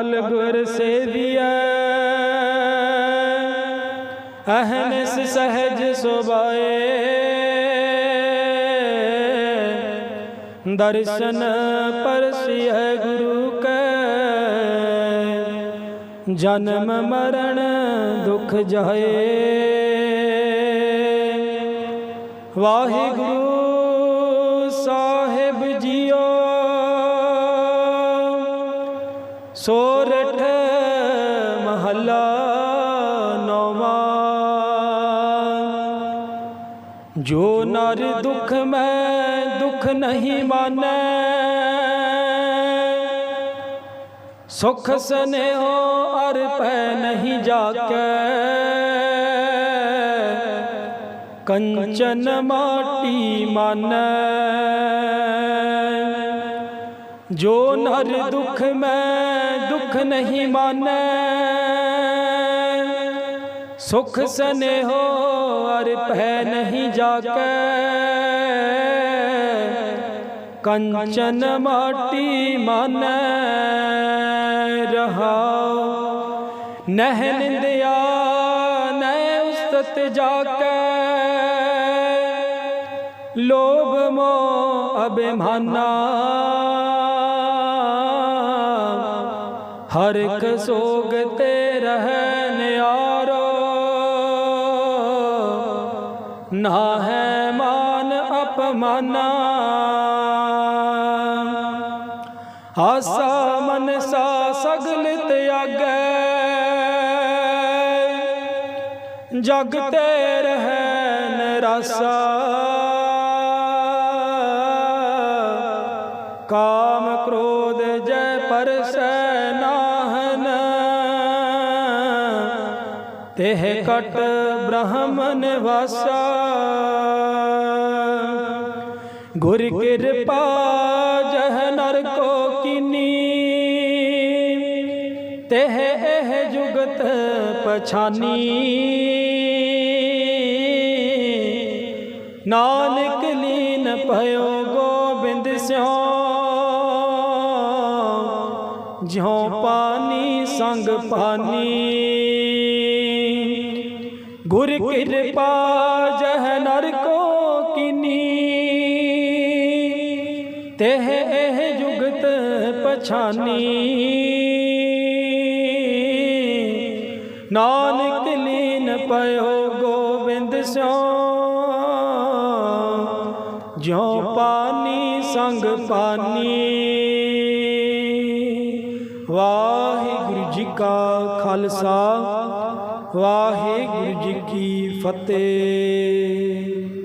ਕਲ ਗੁਰ ਸੇਵੀਐ। ਅਹਨਸ ਸਹਿਜ ਸੁਭਾਏ। ਦਰਸ਼ਨ ਪਰਸਿਐ ਗੁਰੂ ਕੈ। ਜਨਮ ਮਰਨ ਦੁਖ ਜਾਏ ਵਾਹਿਗੁਰੂ ਸਾਹਿਬ ਜੀਓ। ਸੋਰਠ ਮਹੱਲਾ ਨੌਵਾਂ। ਜੋ ਨਰ ਦੁਖ ਮੈਂ ਦੁਖ ਨਹੀਂ ਮਾਨੈ, ਸੁਖ ਸਨੇਹੋ ਅਰ ਪੈ ਨਹੀਂ ਜਾਕੈ। ਕੰਚਨ ਮਾਟੀ ਮਾਨੈ। ਜੋ ਨਰ ਦੁਖ ਮੈਂ ਦੁਖ ਨਹੀਂ ਮਾਨੈ, ਸੁਖ ਸਨੇਹੋ ਅਰ ਭੈ ਨਹੀਂ ਜਾਕੈ। ਕੰਚਨ ਮਾਟੀ ਮਾਨੈ ਰਹਾਉ ਨਹਿ ਨਿੰਦਿਆ ਨਹਿ ਉਸਤ ਜਾਕੈ। ਲੋਭ ਮੋਹ ਅਭਿਮਾਨਾ ਹਰ ਇੱਕ ਸੋਗ ਤੇ ਰਹਿ ਨਿਆਰੋ ਨਾ ਹੈ ਮਾਨ ਅਪਮਾਨਾ। ਆਸਾ ਮਨਸਾ ਸਗਲ ਤਿਆਗੈ। ਜਗ ਤੇ ਰਹਿ ਨਰਾਸਾ ਕਾਮ ਕ੍ਰੋਧ ਜੈ ਪਰਸੈ। ਤਿਹ ਕਟ ਬ੍ਰਹਮ ਵਾਸ਼ਾ। ਗੁਰ ਕਿਰਪਾ ਜਹ ਨਰ ਕੋ ਕੀਨੀ। ਤੇਹ ਇਹ ਜੁਗਤ ਪਛਾਨੀ। ਨਾਨਕ ਲੀਨ ਭਇਓ ਗੋਬਿੰਦ ਸਿਓ। ਜਿਉ ਪਾਨੀ ਸੰਗ ਪਾਨੀ। ਗੁਰ ਕਿਰਪਾ ਜਹ ਨਰ ਕੋ ਕੀਨੀ। ਤਹ ਇਹ ਜੁਗਤ ਪਛਾਨੀ। ਨਾਨਕ ਲੀਨ ਪਇਓ ਗੋਬਿੰਦ ਸਿਓ ਜਿਉ ਪਾਨੀ ਸੰਗ ਪਾਨੀ। ਵਾਹਿਗੁਰੂ ਜੀ ਕਾ ਖਾਲਸਾ। ਵਾਹਿਗੁਰੂ ਜੀ ਕੀ ਫਤਿਹ।